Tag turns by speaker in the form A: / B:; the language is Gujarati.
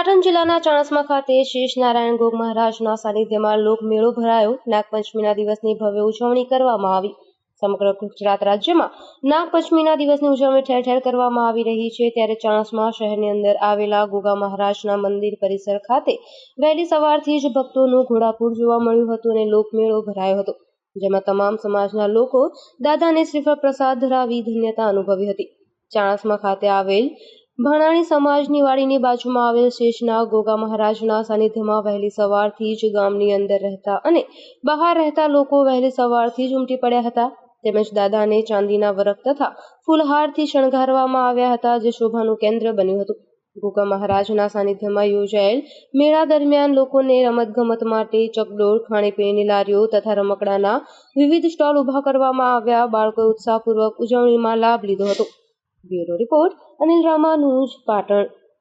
A: પાટણ જિલ્લાના ચાણસ્મા ખાતે શેષ નારાયણ ગોગ મહારાજના સાનિધ્યમાં લોકમેળો ભરાયો. નાગપંચમીના દિવસની ભવ્ય ઉજવણી કરવામાં આવી. સમગ્ર ગુજરાત રાજ્યમાં નાગપંચમીના દિવસની ઉજવણી ઠેર ઠેર કરવામાં આવી રહી છે. ત્યારે ચાણસ્મા શહેરની અંદર આવેલા ગોગા મહારાજના મંદિર પરિસર ખાતે વહેલી સવારથી જ ભક્તોનું ઘોડાપૂર જોવા મળ્યું હતું અને લોકમેળો ભરાયો હતો, જેમાં તમામ સમાજના લોકો દાદાને શ્રીફળ પ્રસાદ ધરાવી ધન્યતા અનુભવી હતી. ચાણસમા ખાતે આવેલ ભાણાણી સમાજની વાડીની બાજુમાં આવેલ શેષના ગોગા મહારાજના સાનિધ્યમાં વહેલી સવારથી જ ગામની અંદર રહેતા અને બહાર રહેતા લોકો વહેલી સવારથી જ ઉમટી પડ્યા હતા. તેમજ દાદાને ચાંદીના વરખ તથા ફૂલહારથી શણગારવામાં આવ્યા હતા જે શોભાનું કેન્દ્ર બન્યું હતું. ગોગા મહારાજના સાનિધ્યમાં યોજાયેલ મેળા દરમિયાન લોકોને રમતગમત માટે ચકડોળ, ખાણીપીણીની લારીઓ તથા રમકડાના વિવિધ સ્ટોલ ઊભા કરવામાં આવ્યા. બાળકોએ ઉત્સાહપૂર્વક ઉજવણીમાં લાભ લીધો હતો. Bureau Report, Anil news Patter,